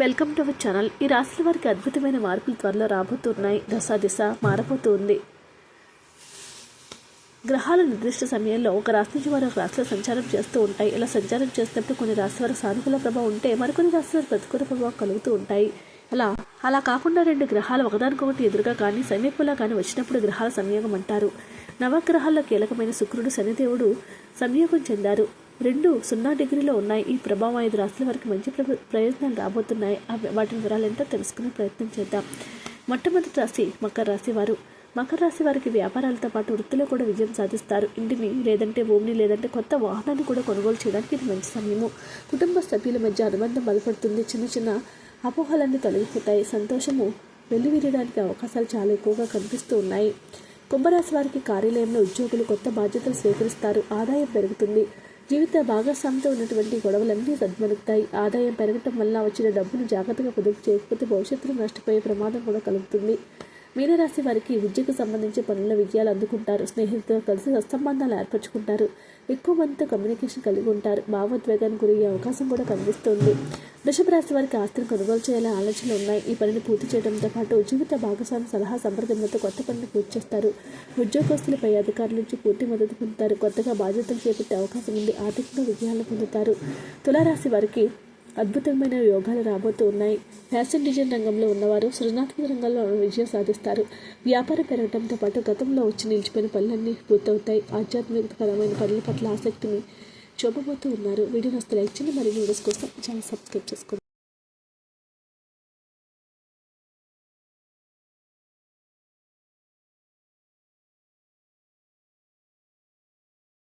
Welcome to our channel. ఈ రాశుల వారికి అద్భుతమైన మార్పులు త్వరలో రాబోతున్నాయి. దశ దిశ మారబోతుంది. గ్రహాల నిర్దిష్ట సమయంలో ఒక రాశి నుంచి మరొక రాశిలో సంచారం చేస్తూ ఉంటాయి. ఇలా సంచారం చేసినప్పుడు కొన్ని రాశి వారికి సానుకూల ప్రభావం ఉంటే మరికొన్ని రాశి వారికి ప్రతికూల ప్రభావం కలుగుతూ ఉంటాయి. అలా అలా కాకుండా రెండు గ్రహాలు ఒకదానికొకటి ఎదురుగా కానీ సమీపంలో కానీ వచ్చినప్పుడు గ్రహాల సంయోగం అంటారు. నవగ్రహాల్లో కీలకమైన శుక్రుడు శనిదేవుడు సంయోగం చెందారు. రెండు సున్నా డిగ్రీలో ఉన్నాయి. ఈ ప్రభావం ఐదు రాశుల వరకు మంచి ప్రభ- ప్రయోజనాలు రాబోతున్నాయి. వాటి వివరాలు ఏంటో తెలుసుకునే ప్రయత్నం చేద్దాం. మొట్టమొదటి రాశి మకర రాశి వారు. మకర రాశి వారికి వ్యాపారాలతో పాటు వృత్తిలో కూడా విజయం సాధిస్తారు. ఇంటిని లేదంటే భూమిని లేదంటే కొత్త వాహనాన్ని కూడా కొనుగోలు చేయడానికి ఇది మంచి సమయము. కుటుంబ సభ్యుల మధ్య అనుబంధం బలపడుతుంది. చిన్న చిన్న అపోహలన్నీ తొలగిపోతాయి. సంతోషము వెల్లివిరియడానికి అవకాశాలు చాలా ఎక్కువగా కనిపిస్తూ ఉన్నాయి. కుంభరాశి వారికి కార్యాలయంలో ఉద్యోగులు కొత్త బాధ్యతలు స్వీకరిస్తారు. ఆదాయం పెరుగుతుంది. జీవిత భాగస్వామితో ఉన్నటువంటి గొడవలన్నీ సద్మలుగుతాయి ఆదాయం పెరగటం వల్ల వచ్చిన డబ్బును జాగ్రత్తగా పొదుపు చేయకపోతే భవిష్యత్తులో నష్టపోయే ప్రమాదం కూడా కలుగుతుంది. మీనరాశి వారికి విద్యకు సంబంధించి పనుల విజయాలు అందుకుంటారు. స్నేహితులతో కలిసి సత్సంబంధాలు ఏర్పరచుకుంటారు. ఎక్కువ మందితో కమ్యూనికేషన్ కలిగి ఉంటారు. భావోద్వేగానికి గురయ్యే అవకాశం కూడా కనిపిస్తుంది. వృషభ రాశి వారికి ఆస్తిని కొనుగోలు చేయాలనే ఆలోచనలు ఉన్నాయి. ఈ పనిని పూర్తి చేయడంతో పాటు జీవిత భాగస్వామి సలహా సంప్రదింపులతో కొత్త పనిని పూర్తి చేస్తారు. ఉద్యోగస్తులు పై అధికారుల నుంచి పూర్తి మద్దతు పొందుతారు. కొత్తగా బాధ్యతలు చేపట్టే అవకాశం ఉంది. ఆర్థికంగా విజయాలను పొందుతారు. తులారాశి వారికి అద్భుతమైన యోగాలు రాబోతూ ఉన్నాయి. ఫ్యాషన్ డిజైన్ రంగంలో ఉన్నవారు సృజనాత్మక రంగంలో విజయం సాధిస్తారు. వ్యాపారం పెరగడంతో పాటు గతంలో వచ్చి నిలిచిపోయిన పనులన్నీ పూర్తవుతాయి. ఆధ్యాత్మికపరమైన పనుల పట్ల ఆసక్తిని చూపబోతూ ఉన్నారు. వీడియో నస్తే లైక్ చేయండి. మరియు వీడియోస్ కోసం ఛానల్ సబ్స్క్రైబ్ చేసుకోండి.